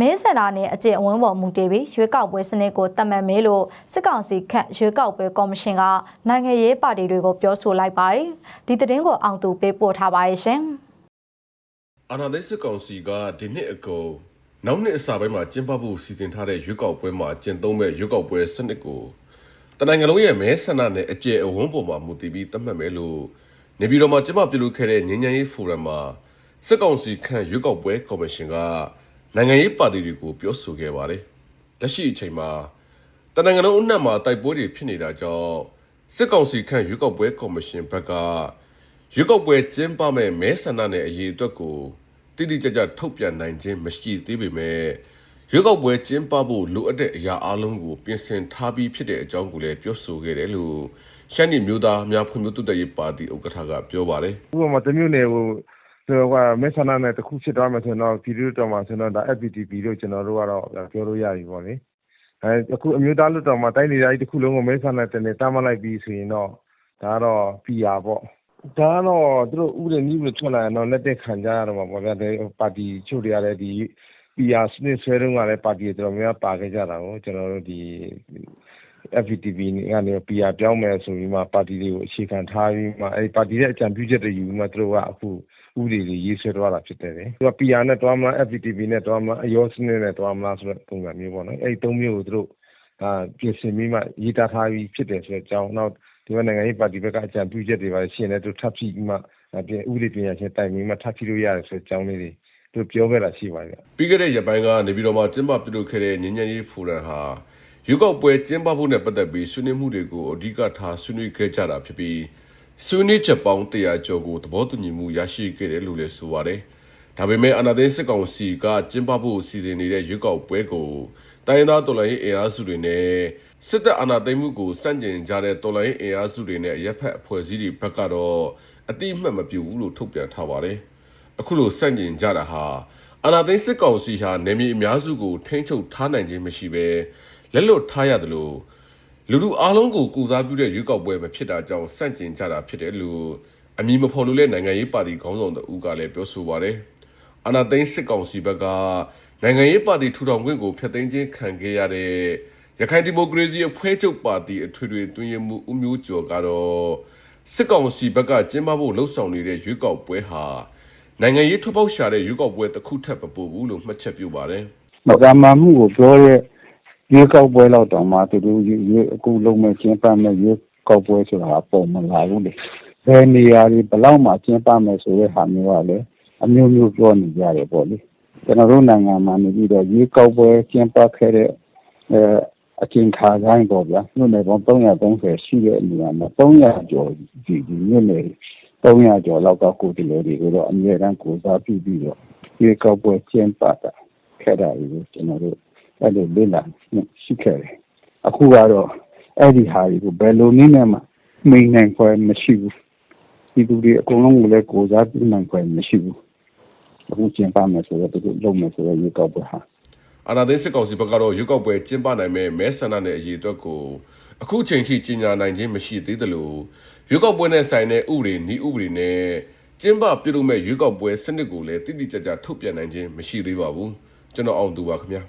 မဲဆန္ဒနဲ့အကျင့်အဝန်းပေါ်မူတည်ပြီးရွေးကောက်ပွဲစနစ်ကိုတတ်မှတ်မယ်လို့စစ်ကောင်စီခန့်ရွေးကောက်ပွဲကော်မရှင်ကနိုင်ငံရေးပါတီတွေကိုပြောဆိုလိုက်ပါတယ်။ဒီသတင်းကိုအောင်သူပေးပို့ထားပါရဲ့ရှင်။အာနာသိန်းစစ်ကောင်စီကဒီနှစ်အကုန်နောက်နှစ်အစပိုင်းမှာကျင်းပဖို့စီစဉ်ထားတဲ့ရွေးကောက်ပွဲမှာကျင်းသုံးမဲ့ရွေးကောက်ပွဲစနစ်ကိုတနိုင်ငံလုံးရဲ့မဲဆန္ဒနဲ့အကျယ်အဝန်းပေါ်မှာမူတည်ပြီးသတ်မှတ်မယ်လို့နေပြည်တော်မှာကျင်းပပြုလုပ်ခဲ့တဲ့ငញ្ញရေးဖိုရမ်မှာစစ်ကောင်စီခန့်ရွေးကောက်ပွဲကော်မရှင်က နိုင်ငံရေးပါတီတွေကိုပြောဆိုခဲ့ပါတယ်။လက်ရှိအချိန်မှာတနိုင်ငံလုံးအနှံ့မှာတိုက်ပွဲတွေဖြစ်နေတာကြောင့်စစ်ကောင်စီခန့်ရွေးကောက်ပွဲကော်မရှင်ဘက်ကရွေးကောက်ပွဲကျင်းပမဲ့မဲဆန္ဒနဲ့အရေးအတွက်ကိုတိတိကျကျထုတ်ပြန်နိုင်ခြင်းမရှိသေးပေမဲ့ရွေးကောက်ပွဲကျင်းပဖို့လိုအပ်တဲ့အရာအလုံးကိုပြင်ဆင်ထားပြီးဖြစ်တဲ့အကြောင်းကိုလည်းပြောဆိုခဲ့တယ်လို့ရှမ်းပြည်မျိုးသားများဖွံ့ဖြိုးတိုးတက်ရေးပါတီဥက္ကဋ္ဌကပြောပါတယ်ဥပမာတစ်မျိုးနယ်ဟို ဆိုတော့ကမဲဆန္ဒနဲ့တစ်ခုဖြစ်သွားမယ်ဆိုရင်တော့ပြည်သူ့တော်မှာဆိုတော့ဒါ FPTP လို့ကျွန်တော်တို့ကတော့ပြောလို့ရပြီပေါ့လေအဲအခုအမျိုးသားလွှတ်တော်မှာတိုင်းဒေသကြီးတစ်ခုလုံးကိုမဲဆန္ဒတင်နေတမ်းမလိုက်ပြီးဆိုရင်တော့ဒါကတော့ PR ပေါ့ဒါကတော့သူတို့ဥပဒေနည်းဥပဒေထွက်လာရင်တော့လက်တက်ခံကြရတော့မှာပေါ့ဗျာဒီပါတီချုပ်တွေရတယ်ဒီ PR စနစ်ဆွဲတုန်းကလည်းပါတီတော်များများပါခဲ့ကြတာကိုကျွန်တော်တို့ဒီ FPTP ကနေ PR ပြောင်းမယ်ဆိုပြီးမှပါတီတွေကိုအခြေခံထားပြီးမှအဲဒီပါတီရဲ့အကြံပြုချက်တွေယူပြီးမှသူတို့ကအခု ဥပဒေတွေရေးဆွဲသွားတာဖြစ်တယ်လေ။သူက PR နဲ့တွားမလား FPTP နဲ့တွားမလားအယောစနစ်နဲ့တွားမလားဆိုတဲ့ပုံစံမျိုးပေါ့နော်။အဲဒီသုံးမျိုးကိုသူတို့အာပြင်ဆင်ပြီးမှရေးသားထားပြီးဖြစ်တယ်ဆိုတဲ့အကြောင်းနောက်ဒီဘက်နိုင်ငံရေးပါတီဘက်ကအကြံပြုချက်တွေပါရှင်းတယ်သူထပ်ပြီးမှပြင်ဥပဒေပညာရှင်တိုင်ပြီးမှထပ်ပြီးလို့ရတယ်ဆိုတဲ့အကြောင်းလေးတွေသူပြောခဲ့တာရှိပါတယ်။ပြီးခဲ့တဲ့ရက်ပိုင်းကနေပြည်တော်မှာကျင်းပပြုလုပ်ခဲ့တဲ့ငញ្ញရေးဖိုရမ်ဟာရွေးကောက်ပွဲကျင်းပဖို့နဲ့ပတ်သက်ပြီးဆွေးနွေးမှုတွေကိုအဓိကထားဆွေးနွေးခဲ့ကြတာဖြစ်ပြီး ဆွေးနွေးချက်ပေါင်း100ကျော်ကိုသဘောတူညီမှုရရှိခဲ့တယ်လို့လည်းဆိုပါတယ်။ဒါပေမဲ့အနာသိန်းစစ်ကောင်စီကကျင်းပဖို့စီစဉ်နေတဲ့ရွေးကောက်ပွဲကိုတိုင်းရင်းသားတော်လှန်ရေးအင်အားစုတွေနဲ့စစ်တပ်အာဏာသိမ်းမှုကိုစန့်ကျင်ကြတဲ့တော်လှန်ရေးအင်အားစုတွေနဲ့ရပ်ဖက်အဖွဲ့အစည်းတွေဘက်ကတော့အတိအမှတ်မပြုဘူးလို့ထုတ်ပြန်ထားပါတယ်။အခုလိုစန့်ကျင်ကြတာဟာအာဏာသိမ်းစစ်ကောင်စီဟာနယ်မြေအများစုကိုထိန်းချုပ်ထားနိုင်ခြင်းမရှိဘဲလက်လွတ်ထားရတယ်လို့ လူလူအားလုံးကိုကူစားပြုတဲ့ရွေးကောက်ပွဲမဖြစ်တာကြောင့်စန့်ကျင်ကြတာဖြစ်တယ်လို့အမည်မဖော်လို့တဲ့နိုင်ငံရေးပါတီခေါင်းဆောင်တဦးကလည်းပြောဆိုပါတယ်။အာဏာသိမ်းစစ်ကောင်စီဘက်ကနိုင်ငံရေးပါတီထူထောင်ခွင့်ကိုဖျက်သိမ်းခြင်းခံခဲ့ရတဲ့ရခိုင်ဒီမိုကရေစီအဖွဲ့ချုပ်ပါတီအထွေထွေတွင်ရမှုဦးမျိုးကျော်ကတော့စစ်ကောင်စီဘက်ကကျင်းပဖို့လှုံ့ဆော်နေတဲ့ရွေးကောက်ပွဲဟာနိုင်ငံရေးထွက်ပေါက်ရှာတဲ့ရွေးကောက်ပွဲတစ်ခုထပ်မပို့ဘူးလို့မှတ်ချက်ပြုပါတယ်။မကမာမှုကိုပြောတဲ့ ရွေးကောက်ပွဲလောက်တောင်မှသူတို့ရွေးအခုလုံးမဲ့ကျင်းပမဲ့ရွေးကောက်ပွဲဆိုတာပုံမလာဘူးလေဘယ်နေရာတွေဘယ်လောက်မှကျင်းပမယ်ဆိုတဲ့ဟာမျိုးကလည်းအမျိုးမျိုးပြောနေကြတယ်ပေါ့လေကျွန်တော်တို့နိုင်ငံမှာနေပြီးတော့ရွေးကောက်ပွဲကျင်းပခဲ့တဲ့အဲအချင်းခါတိုင်းပေါ့ဗျာမြို့နယ်ပေါင်း330ရှိတဲ့နေရာမှာ300ကျော်ဒီဒီမြို့နယ်300ကျော်လောက်ကကိုယ်တည်းတွေကိုတော့အမြဲတမ်းကိုစားပြုပြီးတော့ရွေးကောက်ပွဲကျင်းပတာခဲ့တာကိုကျွန်တော်တို့ အဲ့လိုလေ့လာရှိခဲ့တယ်အခုကတော့အဲ့ဒီဟာတွေကိုဘယ်လိုနည်းနဲ့မှမိန်နိုင်ခွင့်မရှိဘူးဒီသူတွေအကုန်လုံးကိုလည်းကိုစားပြုနိုင်ခွင့်မရှိဘူးအခုကျင်းပမယ်ဆိုတော့သူတို့လုပ်မယ်ဆိုတော့ရွေးကောက်ပွဲဟာအာနာသိန်းစစ်ကောင်စီဘက်ကတော့ရွေးကောက်ပွဲကျင်းပနိုင်မဲ့မဲဆန္ဒနဲ့အရေးအတွက်ကိုအခုချိန်ထိကြီးညာနိုင်ခြင်းမရှိသေးသလိုရွေးကောက်ပွဲနဲ့ဆိုင်တဲ့ဥပဒေနီးဥပဒေနဲ့ကျင်းပပြုလုပ်မဲ့ရွေးကောက်ပွဲစနစ်ကိုလည်းတိတိကျကျထုတ်ပြန်နိုင်ခြင်းမရှိသေးပါဘူးကျွန်တော်အောင်သူပါခင်ဗျာ